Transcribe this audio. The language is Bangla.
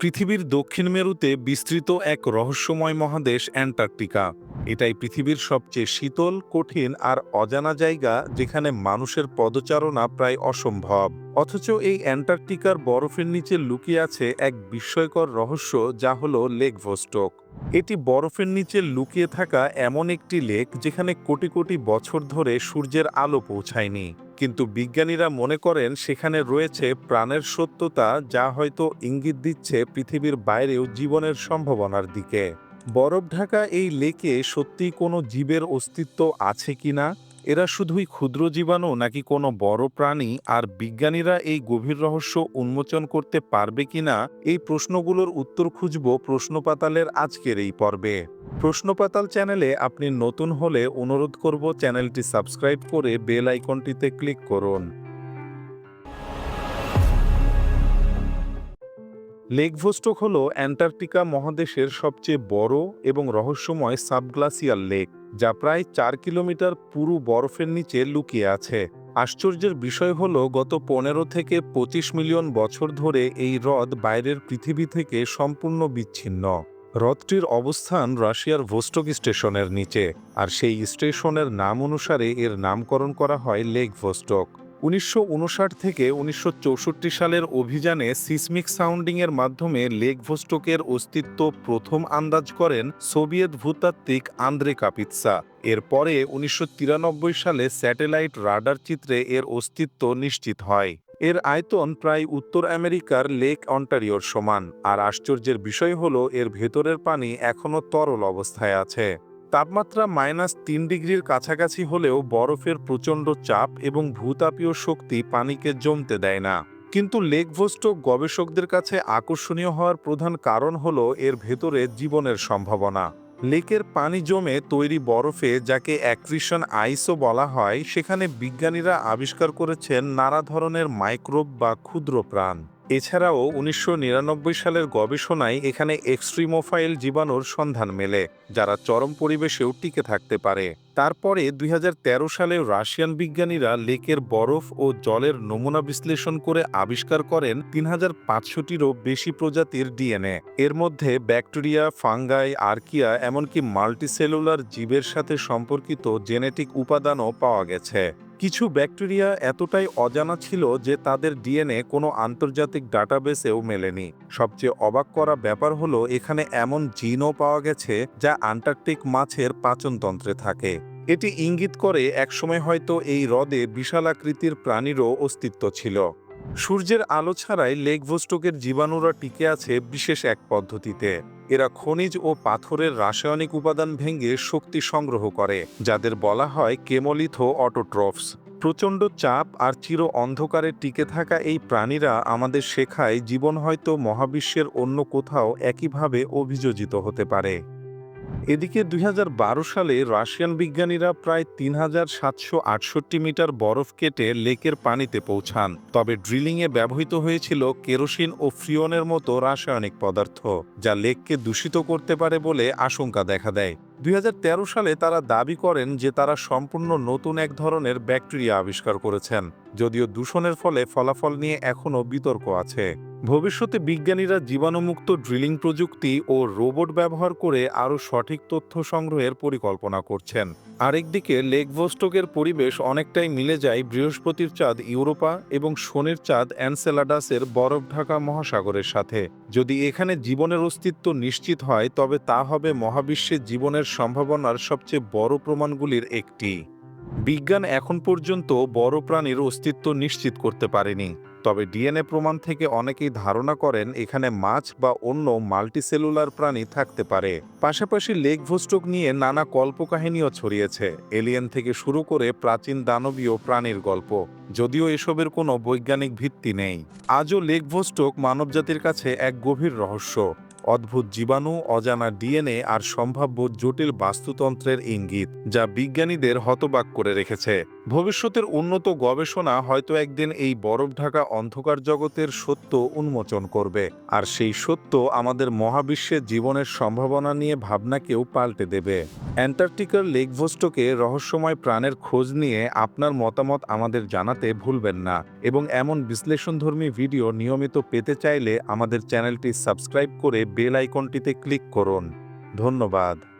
পৃথিবীর দক্ষিণ মেরুতে বিস্তৃত এক রহস্যময় মহাদেশ অ্যান্টার্কটিকা। এটাই পৃথিবীর সবচেয়ে শীতল, কঠিন আর অজানা জায়গা যেখানে মানুষের পদচারণা প্রায় অসম্ভব। অথচ এই অ্যান্টার্কটিকার বরফের নিচে লুকিয়ে আছে এক বিস্ময়কর রহস্য যা হলো লেক ভোস্টক এটি বরফের নিচে লুকিয়ে থাকা এমন একটি লেক যেখানে কোটি কোটি বছর ধরে সূর্যের আলো পৌঁছায়নি। কিন্তু বিজ্ঞানীরা মনে করেন সেখানে রয়েছে প্রাণের সত্যতা যা হয়তো ইঙ্গিত দিচ্ছে পৃথিবীর বাইরেও জীবনের সম্ভাবনার দিকে। বরফ ঢাকা এই লেকে সত্যি কোনো জীবের অস্তিত্ব আছে কিনা এরা শুধুই ক্ষুদ্র জীবাণু নাকি কোনো বড় প্রাণী? আর বিজ্ঞানীরা এই গভীর রহস্য উন্মোচন করতে পারবে কিনা এই প্রশ্নগুলোর উত্তর খুঁজব প্রশ্নপাতালের আজকের এই পর্বে। প্রশ্নপাতাল চ্যানেলে আপনি নতুন হলে অনুরোধ করব চ্যানেলটি সাবস্ক্রাইব করে বেল আইকনটিতে ক্লিক করুন। লেকভোস্টক হল অ্যান্টার্কটিকা মহাদেশের সবচেয়ে বড় এবং রহস্যময় সাবগ্লাসিয়াল লেক, যা প্রায় চার কিলোমিটার পুরু বরফের নিচে লুকিয়ে আছে। আশ্চর্যের বিষয় হল গত পনেরো থেকে পঁচিশ মিলিয়ন বছর ধরে এই হ্রদ বাইরের পৃথিবী থেকে সম্পূর্ণ বিচ্ছিন্ন। হ্রদটির অবস্থান রাশিয়ার ভোস্টক স্টেশনের নিচে, আর সেই স্টেশনের নাম অনুসারে এর নামকরণ করা হয় লেক ভোস্টক উনিশশো উনষাট থেকে উনিশশো চৌষট্টি সালের অভিযানে সিসমিক সাউন্ডিংয়ের মাধ্যমে লেক ভোস্টকের অস্তিত্ব প্রথম আন্দাজ করেন সোভিয়েত ভূতাত্ত্বিক আন্দ্রে কাপিৎসা। এরপরে উনিশশো তিরানব্বই সালে স্যাটেলাইট রাডার চিত্রে এর অস্তিত্ব নিশ্চিত হয়। এর আয়তন প্রায় উত্তর আমেরিকার লেক অন্টারিওর সমান, আর আশ্চর্যের বিষয় হল এর ভেতরের পানি এখনও তরল অবস্থায় আছে। তাপমাত্রা মাইনাস তিন ডিগ্রির কাছাকাছি হলেও বরফের প্রচণ্ড চাপ এবং ভূতাপীয় শক্তি পানিকে জমতে দেয় না। কিন্তু লেক ভোস্টক গবেষকদের কাছে আকর্ষণীয় হওয়ার প্রধান কারণ হল এর ভেতরে জীবনের সম্ভাবনা। লেকের পানি জমে তৈরি বরফে, যাকে অ্যাক্রিশন আইসও বলা হয়, সেখানে বিজ্ঞানীরা আবিষ্কার করেছেন নানা ধরনের মাইক্রোব বা ক্ষুদ্র প্রাণ। এছাড়াও উনিশশো নিরানব্বই সালের গবেষণায় এখানে এক্সট্রিমোফাইল জীবাণুর সন্ধান মেলে, যারা চরম পরিবেশেও টিকে থাকতে পারে। তারপরে দুই হাজার তেরো সালে রাশিয়ান বিজ্ঞানীরা লেকের বরফ ও জলের নমুনা বিশ্লেষণ করে আবিষ্কার করেন তিন হাজার পাঁচশোটিরও বেশি প্রজাতির ডিএনএ। এর মধ্যে ব্যাকটেরিয়া, ফাঙ্গাই, আর্কিয়া, এমনকি মাল্টিসেলুলার জীবের সাথে সম্পর্কিত জেনেটিক উপাদানও পাওয়া গেছে। কিছু ব্যাকটেরিয়া এতটাই অজানা ছিল যে তাদের ডিএনএ কোনো আন্তর্জাতিক ডাটাবেসেও মেলেনি। সবচেয়ে অবাক করা ব্যাপার হলো, এখানে এমন জিনও পাওয়া গেছে যা আন্টার্কটিক মাছের পাচনতন্ত্রে থাকে। এটি ইঙ্গিত করে, একসময় হয়তো এই হ্রদে বিশালাকৃতির প্রাণীরও অস্তিত্ব ছিল। সূর্যের আলো ছাড়াই লেক ভোস্টকের জীবাণুরা টিকে আছে বিশেষ এক পদ্ধতিতে। এরা খনিজ ও পাথরের রাসায়নিক উপাদান ভেঙে শক্তি সংগ্রহ করে, যাদের বলা হয় কেমোলিথো অটোট্রফস। প্রচণ্ড চাপ আর চির অন্ধকারে টিকে থাকা এই প্রাণীরা আমাদের শেখায় জীবন হয়তো মহাবিশ্বের অন্য কোথাও একইভাবে অভিযোজিত হতে পারে। এদিকে দুই হাজার বারো সালে রাশিয়ান বিজ্ঞানীরা প্রায় তিন হাজার সাতশো আটষট্টি মিটার বরফ কেটে লেকের পানিতে পৌঁছান। তবে ড্রিলিংয়ে ব্যবহৃত হয়েছিল কেরোসিন ও ফ্রিওনের মতো রাসায়নিক পদার্থ, যা লেককে দূষিত করতে পারে বলে আশঙ্কা দেখা দেয়। দুই হাজার তেরো সালে তারা দাবি করেন যে তারা সম্পূর্ণ নতুন এক ধরনের ব্যাকটেরিয়া আবিষ্কার করেছেন, যদিও দূষণের ফলে ফলাফল নিয়ে এখনও বিতর্ক আছে। ভবিষ্যতে বিজ্ঞানীরা জীবাণুমুক্ত ড্রিলিং প্রযুক্তি ও রোবট ব্যবহার করে আরও সঠিক তথ্য সংগ্রহের পরিকল্পনা করছেন। আরেকদিকে লেক ভোস্টকের পরিবেশ অনেকটাই মিলে যায় বৃহস্পতির চাঁদ ইউরোপা এবং শনির চাঁদ অ্যানসেলাডাসের বরফ ঢাকা মহাসাগরের সাথে। যদি এখানে জীবনের অস্তিত্ব নিশ্চিত হয়, তবে তা হবে মহাবিশ্বে জীবনের সম্ভাবনার সবচেয়ে বড় প্রমাণগুলির একটি। বিজ্ঞান এখন পর্যন্ত বড় প্রাণীর অস্তিত্ব নিশ্চিত করতে পারেনি। তবে ডিএনএ প্রমাণ থেকে অনেকেই ধারণা করেন এখানে মাছ বা অন্য মাল্টিসেলুলার প্রাণী থাকতে পারে। পাশাপাশি লেক ভোস্টক নিয়ে নানা কল্পকাহিনীও ছড়িয়েছে। এলিয়েন থেকে শুরু করে প্রাচীন দানবীয় প্রাণীর গল্প। যদিও এসবের কোনো বৈজ্ঞানিক ভিত্তি নেই। আজও লেক ভোস্টক মানবজাতির কাছে এক গভীর রহস্য। অদ্ভুত জীবাণু অজানা ডিএনএ আর সম্ভাব্য জটিল বাস্তুতন্ত্রের ইঙ্গিত যা বিজ্ঞানীদের হতবাক করে রেখেছে। ভবিষ্যতের উন্নত গবেষণা হয়তো একদিন এই বরফ ঢাকা অন্ধকার জগতের সত্য উন্মোচন করবে। আর সেই সত্য আমাদের মহাবিশ্বের জীবনের সম্ভাবনা নিয়ে ভাবনাকেও পাল্টে দেবে। অ্যান্টার্কটিকার লেক ভোস্টোকে রহস্যময় প্রাণের খোঁজ নিয়ে আপনার মতামত আমাদের জানাতে ভুলবেন না। এবং এমন বিশ্লেষণধর্মী ভিডিও নিয়মিত পেতে চাইলে আমাদের চ্যানেলটি সাবস্ক্রাইব করে বেল আইকনটিতে ক্লিক করুন। ধন্যবাদ।